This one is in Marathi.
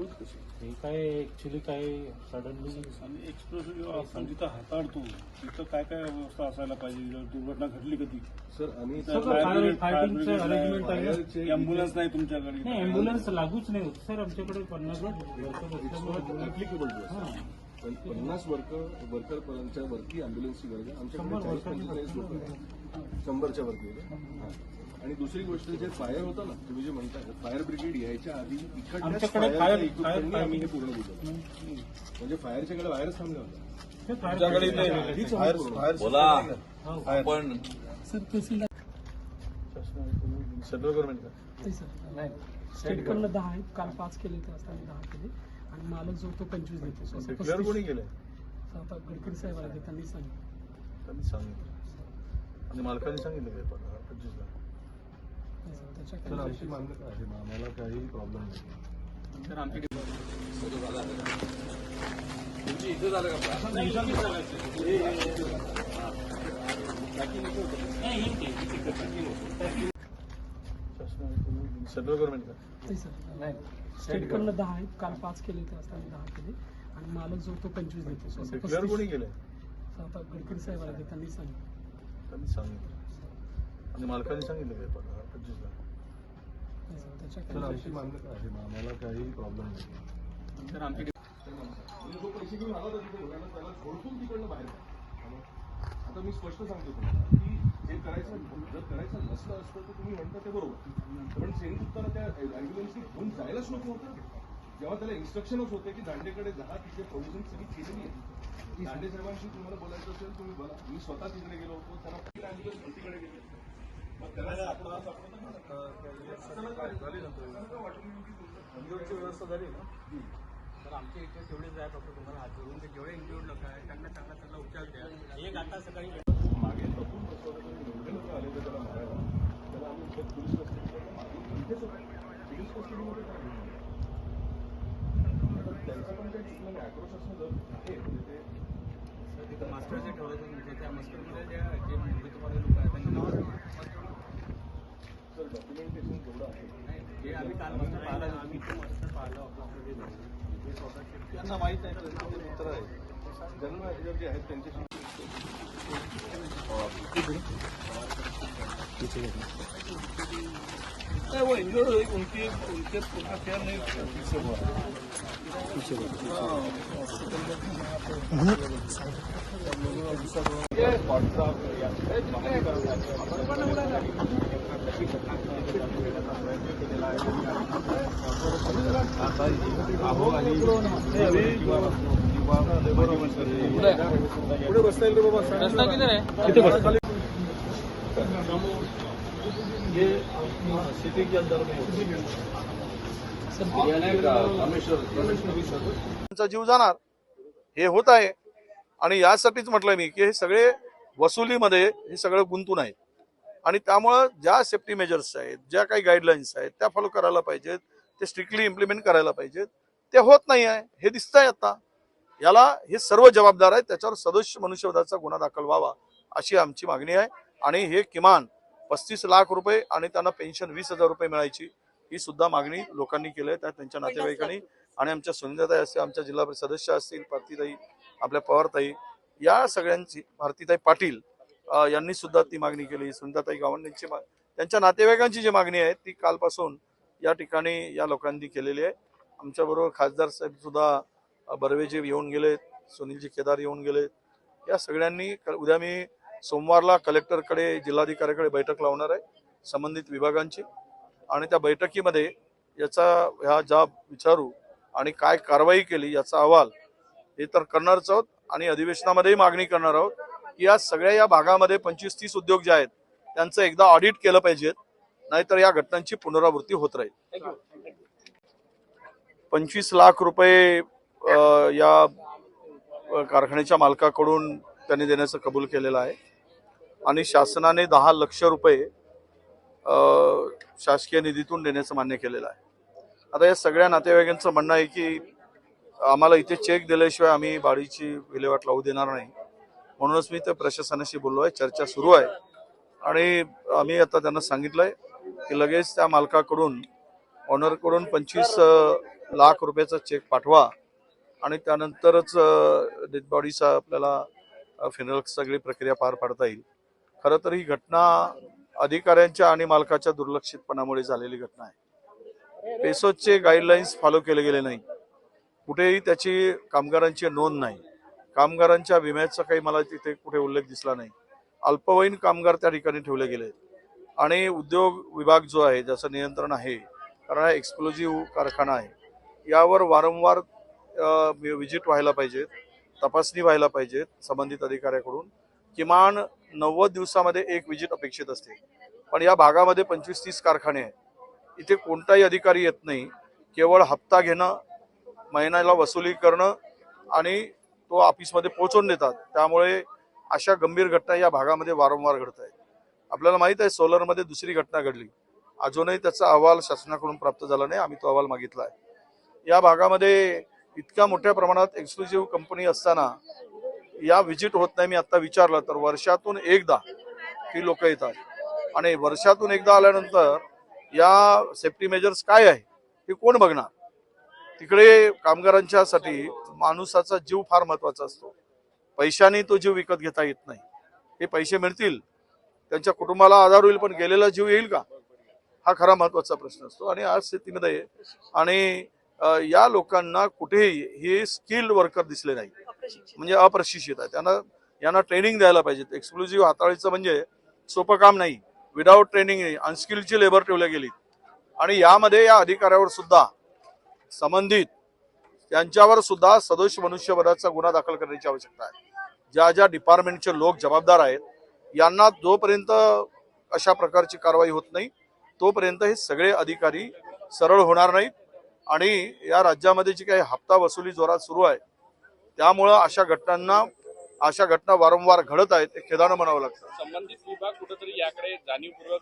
होईल कशी हे काय ऍक्च्युली काय सडनली आणि एक्सप्रेस आपण जिथं हाताळतो तिथं काय काय व्यवस्था असायला पाहिजे? जर दुर्घटना घडली कधी? सर आणि सगळं arrangement आहे. अँब्युलन्स नाही तुमच्याकडे नाही अँब्युलन्स लागूच नाही होत. सर आमच्याकडे पन्नास वर्ष बसल्यामुळे ऍप्लिकेबल पण पन्नास वर्कर वर्करपर्यंतच्या वरती अँब्युलन्सची गरज आहे. आमच्याकडे शंभर चाळीस वर्करची पंचेचाळीस लोक आहेत. शंभरच्या वरती आहे का? हां. आणि दुसरी गोष्ट जे फायर होतं ना तुम्ही जे म्हणताय फायर ब्रिगेड यायच्या आधी हे पूर्ण दिलं. म्हणजे फायरच्या कडे वायरच थांबले होते. बोला. हो. आपण सेंट्रल गव्हर्नमेंट स्टेटकडनं दहा आहेत. काल पाच केले तर असताना दहा केले. आणि मालक जो तो पंचवीस देतो. कोणी केलंय? आता गडकरी साहेब आले त्यांनी सांगितलं. त्यांनी सांगितलं. आणि मालकाने सांगितलं काय पण पंचवीस लाख नाही सर, आमची मान्यता आहे. आम्हाला काही प्रॉब्लेम नाही. तुमची इथं झालं का? सेंट्रल गव्हर्नमेंट स्टेटकडनं दहा आहेत. काल पाच केले तर असताना दहा केले. आणि मालक जो तो पंचवीस देतो. कोणी केलंय? आता गडकरी साहेब आले त्यांनी सांगितलं. त्यांनी सांगितलं. आणि मालकाने सांगितलं सर, आहे. आम्हाला काही प्रॉब्लेम नाही. जो पैसे घेऊन आला होता तिथे घोड्याला त्याला झोडपून तिकडनं बाहेर. आता मी स्पष्ट सांगतो तुम्हाला की हे करायचं जर करायचं नसलं असतं तर तुम्ही म्हणता ते बरोबर. पण सेंगुप्ताला त्या अँब्युलन्सनी घेऊन जायलाच नको होतं. जेव्हा त्याला इन्स्ट्रक्शनच होते की दांडेकडे जा तिथे प्रोव्हिजन सगळी केलेली आहे. दांडे साहेबांशी तुम्हाला बोलायचं असेल तुम्ही बोला. मी स्वतः तिकडे गेलो होतो त्यांना पहिला अँब्युलन्स भरतीकडे गेले व्यवस्था झाली ना? तर आमच्या इथे तेवढेच आहे फक्त तुम्हाला हात जोडून ते जेवढे इंक्लूड लोक आहेत त्यांना चांगला चांगला उपचार द्या. एक आता सकाळी मागे तरी एवढे लोक आले होते त्याला मारायला. त्याला आम्ही इथे पोलीस कस्टडीमध्ये मागून इथेच होतो. पोलीस कस्टडीमध्ये त्याला घेऊन गेलो. तर त्यांचा पण काही चुकलं नाही. आक्रोश असणं जर आहे. म्हणजे ते तर तिथं मास्टरचे ठेवलं तुम्ही. त्या मास्टरमध्ये ज्या जे मुंबईमध्ये लोक आहेत त्यांच्या नावावर डॉक्युमेंटेशन जेवढं आहे आम्ही काल पाहिलं आम्ही ते मास्टर पाहिलं त्यांना माहीत आहे त्यांचे मित्र आहेत जन्म जे आहेत त्यांच्याशी वो इंजर्ड हुई उनकी उनके उनका केयर नहीं पीछे हुआ पुढे. बसता येईल रे बाबा. किती बस. ये सिटी के अंदर में त्यांचा जीव जाणार. हे होत आहे. आणि यासाठीच म्हटलं मी की हे सगळे वसुलीमध्ये हे सगळं गुंतून आहे. आणि त्यामुळं ज्या सेफ्टी मेजर्स आहेत ज्या काही गाईडलाईन्स आहेत त्या फॉलो करायला पाहिजेत. ते स्ट्रिक्टली इम्प्लिमेंट करायला पाहिजेत. ते होत नाही आहे हे दिसतंय आता. याला हे सर्व जबाबदार आहेत त्याच्यावर सदस्य मनुष्यवधाचा गुन्हा दाखल व्हावा अशी आमची मागणी आहे. आणि हे किमान पस्तीस लाख रुपये आणि त्यांना पेन्शन वीस हजार रुपये मिळायची ही सुद्धा मागणी लोकांनी केली आहे. त्या त्यांच्या नातेवाईकांनी आणि आमच्या सुनिताताई असतील आमच्या जिल्हा परिषद सदस्य असतील भारतीताई आपल्या पवारताई या सगळ्यांची भारतीताई पाटील यांनी सुद्धा ती मागणी केली. सुनिताताई गावंडेंची त्यांच्या नातेवाईकांची जी मागणी आहे ती कालपासून या ठिकाणी या लोकांनी केलेली आहे. आमच्याबरोबर खासदार साहेब सुद्धा बर्वेजी येऊन गेलेत सुनीलजी केदार येऊन गेलेत. या सगळ्यांनी क- उद्या मी सोमवारला कलेक्टरकडे जिल्हाधिकाऱ्याकडे बैठक लावणार आहे संबंधित विभागांची. आणि त्या बैठकीमध्ये याचा ह्या जाब विचारू आणि काय कारवाई केली याचा अहवाल हे तर करणारच आहोत आणि अधिवेशनामध्येही मागणी करणार आहोत की या सगळ्या या भागामध्ये पंचवीस तीस उद्योग जे आहेत त्यांचं एकदा ऑडिट केलं पाहिजेत नाहीतर या घटनांची पुनरावृत्ती होत राहील. पंचवीस लाख रुपये या कारखान्याच्या मालकाकडून त्यांनी देण्याचं कबूल केलेलं आहे. आणि शासनाने दहा लक्ष रुपये शासकीय निधीतून देण्याचं मान्य केलेलं आहे. आता या सगळ्या नातेवाईकांचं म्हणणं आहे की आम्हाला इथे चेक दिल्याशिवाय आम्ही बाडीची विल्हेवाट लावू देणार नाही. म्हणूनच मी त्या प्रशासनाशी बोललो आहे चर्चा सुरू आहे. आणि आम्ही आता त्यांना सांगितलं आहे की लगेच त्या मालकाकडून ऑनरकडून पंचवीस लाख रुपयाचा चेक पाठवा. आणि त्यानंतरच डेड बॉडीचा आपल्याला फिनल सगळी प्रक्रिया पार पाडता येईल. खरं तर ही घटना अधिकाऱ्यांच्या आणि मालकाच्या दुर्लक्षितपणामुळे झालेली घटना आहे. पेसोचे गाईडलाईन्स फॉलो केले गेले नाही. कुठेही त्याची कामगारांची नोंद नाही. कामगारांच्या विम्याचा काही मला तिथे कुठे उल्लेख दिसला नाही. अल्पवयीन कामगार त्या ठिकाणी ठेवले गेले आणि उद्योग विभाग जो आहे ज्याचं नियंत्रण आहे कारण हा एक्सप्लोजिव्ह कारखाना आहे. यावर वारंवार विजिट व्हायला पाहिजेत तपासणी व्हायला पाहिजेत संबंधित अधिकाऱ्याकडून. किमान नव्वद दिवसामध्ये एक विजिट अपेक्षित असते. पण या भागामध्ये पंचवीस तीस कारखाने आहेत. इथे कोणताही अधिकारी येत नाही. केवळ हप्ता घेणं महिन्याला वसुली करणं आणि तो ऑफिसमध्ये पोहोचवून देतात. त्यामुळे अशा गंभीर घटना या भागामध्ये वारंवार घडत आहेत. आपल्याला माहीत आहे सोलरमध्ये दुसरी घटना घडली. अजूनही त्याचा अहवाल शासनाकडून प्राप्त झाला नाही. आम्ही तो अहवाल मागितला आहे. या भागामध्ये इतक्या मोठ्या प्रमाणात एक्सक्लुझिव्ह कंपनी असताना या व्हिजिट होत नाही मी आत्ता विचारलं तर वर्षातून एकदा ही लोक येतात. आणि वर्षातून एकदा आल्यानंतर या सेफ्टी मेजर्स काय आहे हे कोण बघणार? तिकडे कामगारांच्यासाठी माणूसाचा जीव फार महत्त्वाचा असतो. पैशाने तो जीव विकत घेता येत नाही. हे पैसे मिळतील. त्यांच्या कुटुंबाला आधार होईल पण गेलेला जीव येईल का? हा खरा महत्त्वाचा प्रश्न असतो. आणि आज स्थितीमध्ये आणि या लोकांना कुठेही हे स्किल्ड वर्कर दिसले नाही म्हणजे अप्रशिक्षित आहे त्यांना यांना ट्रेनिंग द्यायला पाहिजे. एक्सक्लुझिव्ह हाताळीचं म्हणजे सोपं काम नाही. विदाऊट ट्रेनिंग अनस्किलची लेबर ठेवल्या गेली आणि यामध्ये या अधिकाऱ्यावर सुद्धा संबंधित त्यांच्यावर सुद्धा सदोष मनुष्यवधाचा गुन्हा दाखल करण्याची आवश्यकता आहे. ज्या ज्या डिपार्टमेंटचे लोक जबाबदार आहेत यांना जोपर्यंत अशा प्रकारची कारवाई होत नाही तोपर्यंत हे सगळे अधिकारी सरळ होणार नाहीत. आणि या राज्यामध्ये जी काही हप्ता वसुली जोरात सुरू आहे त्यामुळं अशा घटनांना अशा घटना वारंवार घडत आहेत ते खेदानं म्हणावं लागतं. संबंधित विभाग कुठेतरी याकडे जाणीवपूर्वक